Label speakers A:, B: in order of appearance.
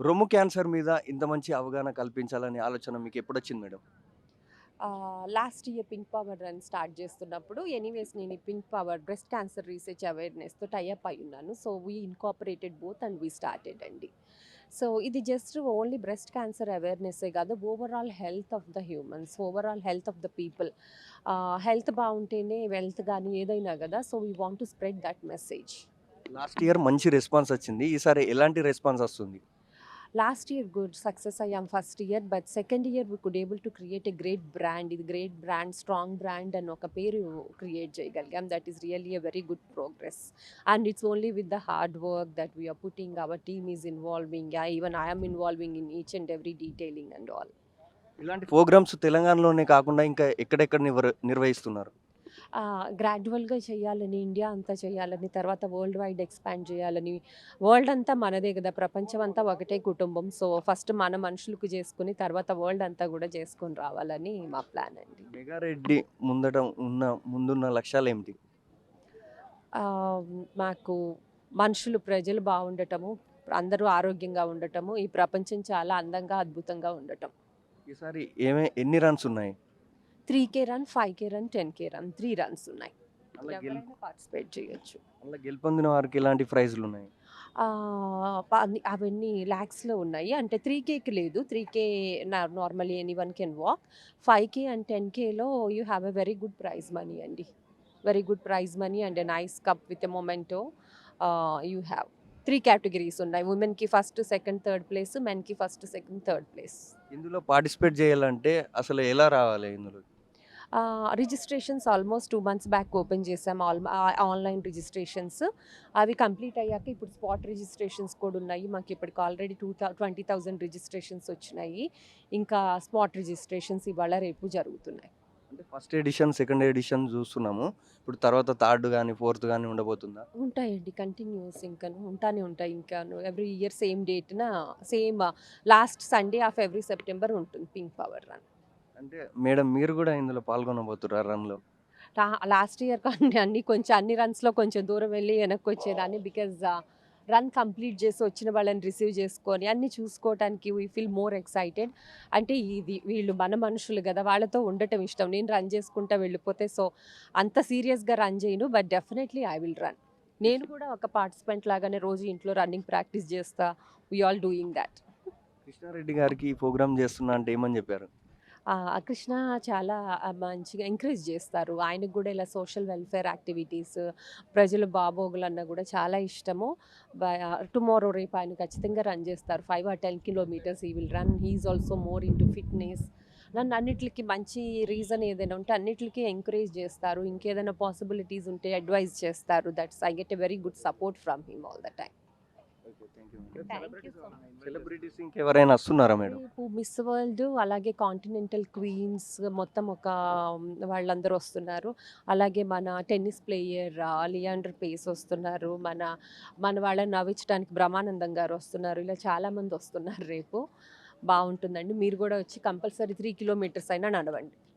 A: రొమ్ము క్యాన్సర్ మీద ఇంత మంచి అవగాహన కల్పించాలనే ఆలోచన మీకు ఎప్పుడొచ్చింది madam?
B: Last year pink power run start చేస్తున్నప్పుడు ఎనీవేస్ నేను ఈ pink power breast cancer research అవేర్నెస్తో tie up అయి ఉన్నాను so we incorporated both and we started అండి సో ఇది జస్ట్ ఓన్లీ బ్రెస్ట్ క్యాన్సర్ అవేర్నెస్సే కాదు overall health of the humans overall health of the people health బాగుంటేనే వెల్త్ కానీ ఏదైనా కదా so we want to spread that message
A: last year మంచి response వచ్చింది. ఈసారి ఎలాంటి రెస్పాన్స్ వస్తుంది?
B: లాస్ట్ ఇయర్ గుడ్ సక్సెస్ అయ్యాం first year but second year we could able to create a great brand ఇది గ్రేట్ బ్రాండ్ స్ట్రాంగ్ బ్రాండ్ అని ఒక పేరు క్రియేట్ చేయగలిగాం. That is really a very good progress and it's only with the hard work that we are putting our team is involving even I'm involving in each and every detailing and all
A: ఇలాంటి programmes తెలంగాణలోనే కాకుండా ఇంకా ఎక్కడెక్కడ నిర్వహిస్తున్నారు?
B: గ్రాడ్యువల్గా చేయాలని India అంతా చేయాలని తర్వాత వరల్డ్ వైడ్ ఎక్స్పాండ్ చేయాలని వరల్డ్ అంతా మనదే కదా ప్రపంచం అంతా ఒకటే కుటుంబం సో ఫస్ట్ మన మనుషులకు చేసుకుని తర్వాత వరల్డ్ అంతా కూడా చేసుకొని రావాలని మా ప్లాన్ అండి
A: మెగారెడ్డి ముందట ఉన్న ముందున్న లక్ష్యాలు ఏమిటి?
B: మాకు మనుషులు ప్రజలు బాగుండటము అందరూ ఆరోగ్యంగా ఉండటము ఈ ప్రపంచం చాలా అందంగా అద్భుతంగా ఉండటం
A: ఈసారి ఏమే ఎన్ని రన్స్ ఉన్నాయి?
B: Three K run five K run ten K run three runs ఉన్నాయి.
A: అలా గెల్
B: ఎవరైనా పార్టిసిపేట్ చేయొచ్చు.
A: అలా గెలుపొందిన వారికి ఎలాంటి ప్రైజ్లు ఉన్నాయి?
B: ఆ, ప- అన్ని- అవన్నీ ల్యాక్స్లో ఉన్నాయి. అంటే త్రీ కేకి లేదు. Three K normally any one can walk five K and ten Khelo you have a very good prize money అండి very good prize money and a nice cup with a memento you have three categories ఉన్నాయి. ఉమెన్కి first second third place మెన్కి first second third place
A: ఇందులో participate చేయాలంటే అసలు ఎలా రావాలి ఇందులో?
B: Registrations almost two months back open చేసాం. ఆల్ ఆన్లైన్ రిజిస్ట్రేషన్స్ అవి కంప్లీట్ అయ్యాక ఇప్పుడు స్పాట్ రిజిస్ట్రేషన్స్ కూడా ఉన్నాయి. మాకు ఇప్పటికి already two twenty thousand registrations వచ్చినాయి. ఇంకా స్పాట్ రిజిస్ట్రేషన్స్ ఇవాళ రేపు జరుగుతున్నాయి.
A: అంటే ఫస్ట్ ఎడిషన్, సెకండ్ ఎడిషన్ చూస్తున్నాము. ఇప్పుడు తర్వాత థర్డ్ గాని, ఫోర్త్ గాని ఉండబోతుందా?
B: ఉంటాయండి కంటిన్యూస్ ఇంకాను. ఉంటానే ఉంటాయి ఇంకాను. Every year same డేట్న same last Sunday of every September ఉంటుంది పింక్ పవర్ రన్
A: అంటే మేడం మీరు కూడా ఇందులో పాల్గొనబోతుర్రా రన్‌లో?
B: లాస్ట్ ఇయర్ కానీ అన్ని కొంచెం అన్ని రన్స్లో కొంచెం దూరం వెళ్ళి వెనక్కి వచ్చేదాన్ని బికాజ్ రన్ కంప్లీట్ చేసి వచ్చిన వాళ్ళని రిసీవ్ చేసుకొని అన్ని చూసుకోవడానికి వీ ఫీల్ మోర్ ఎక్సైటెడ్. అంటే ఇది వీళ్ళు మన మనుషులు కదా వాళ్ళతో ఉండటం ఇష్టం. నేను రన్ చేసుకుంటా వెళ్ళిపోతే సో అంత సీరియస్గా రన్ చేయను but definitely I will run. నేను కూడా ఒక పార్టిసిపెంట్ లాగానే రోజు ఇంట్లో రన్నింగ్ ప్రాక్టీస్ చేస్తా. We all doing that.
A: Krishna Reddy గారికి ఈ ప్రోగ్రామ్ చేస్తున్నా అంటే ఏమని చెప్పారు?
B: ఆ, కృష్ణ చాలా మంచిగా ఎంకరేజ్ చేస్తారు. ఆయనకు కూడా ఇలా సోషల్ వెల్ఫేర్ యాక్టివిటీస్ ప్రజలు అన్న కూడా చాలా ఇష్టము. టుమారో రేపు ఆయన ఖచ్చితంగా రన్ చేస్తారు. Five or ten kilometres he will run he is also more into fitness నన్ను అన్నిటికి మంచి రీజన్ ఏదైనా ఉంటే అన్నిటికీ ఎంకరేజ్ చేస్తారు. ఇంకేదైనా పాసిబిలిటీస్ ఉంటే అడ్వైజ్ చేస్తారు. That's I get a very good support from him all the time
A: celebrities ఇంకెవరైనా వస్తున్నారా మేడం?
B: మిస్ వరల్డ్ అలాగే కాంటినెంటల్ క్వీన్స్ మొత్తం ఒక వాళ్ళందరూ వస్తున్నారు. అలాగే మన టెన్నిస్ ప్లేయర్ లియాండర్ పేస్ వస్తున్నారు. మన మన వాళ్ళని నవ్వించడానికి బ్రహ్మానందం గారు వస్తున్నారు. ఇలా చాలామంది వస్తున్నారు రేపు. బాగుంటుందండి. మీరు కూడా వచ్చి కంపల్సరీ త్రీ కిలోమీటర్స్ అయినా నడవండి.